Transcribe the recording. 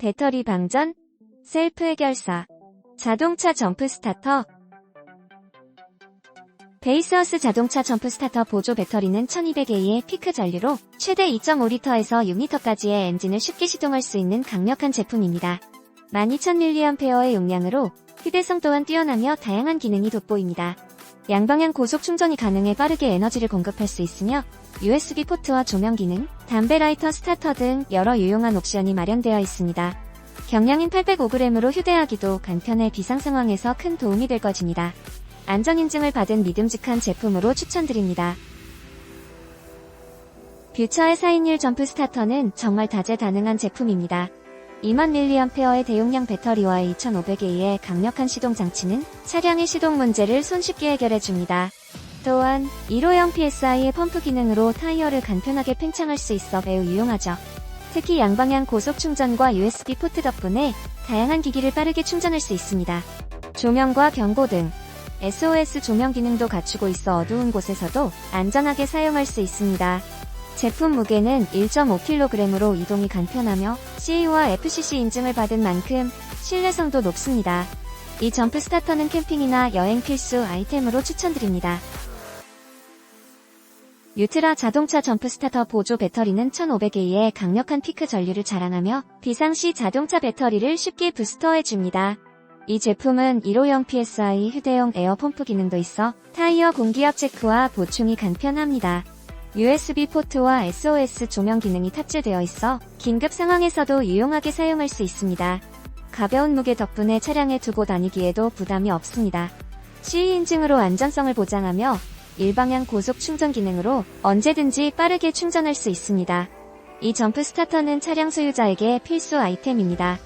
배터리 방전, 셀프 해결사, 자동차 점프 스타터, 베이스하우스 자동차 점프 스타터 보조 배터리는 1200A의 피크 전류로 최대 2.5L에서 6L까지의 엔진을 쉽게 시동할 수 있는 강력한 제품입니다. 12000mAh의 용량으로 휴대성 또한 뛰어나며 다양한 기능이 돋보입니다. 양방향 고속 충전이 가능해 빠르게 에너지를 공급할 수 있으며 USB 포트와 조명 기능, 담배 라이터 스타터 등 여러 유용한 옵션이 마련되어 있습니다. 경량인 805g으로 휴대하기도 간편해 비상 상황에서 큰 도움이 될 것입니다. 안전 인증을 받은 믿음직한 제품으로 추천드립니다. 뷰처의 4인율 점프 스타터는 정말 다재다능한 제품입니다. 2000mAh의 대용량 배터리와 2500A의 강력한 시동 장치는 차량의 시동 문제를 손쉽게 해결해 줍니다. 또한 1호형 PSI의 펌프 기능으로 타이어를 간편하게 팽창할 수 있어 매우 유용하죠. 특히 양방향 고속 충전과 USB 포트 덕분에 다양한 기기를 빠르게 충전할 수 있습니다. 조명과 경고 등, SOS 조명 기능도 갖추고 있어 어두운 곳에서도 안전하게 사용할 수 있습니다. 제품 무게는 1.5kg으로 이동이 간편하며 CA와 FCC 인증을 받은 만큼 신뢰성도 높습니다. 이 점프 스타터는 캠핑이나 여행 필수 아이템으로 추천드립니다. 유트라 자동차 점프 스타터 보조 배터리는 1500A의 강력한 피크 전류를 자랑하며 비상시 자동차 배터리를 쉽게 부스터해줍니다. 이 제품은 1호형 PSI 휴대용 에어 펌프 기능도 있어 타이어 공기압 체크와 보충이 간편합니다. USB 포트와 SOS 조명 기능이 탑재되어 있어 긴급 상황에서도 유용하게 사용할 수 있습니다. 가벼운 무게 덕분에 차량에 두고 다니기에도 부담이 없습니다. CE 인증으로 안전성을 보장하며 일방향 고속 충전 기능으로 언제든지 빠르게 충전할 수 있습니다. 이 점프 스타터는 차량 소유자에게 필수 아이템입니다.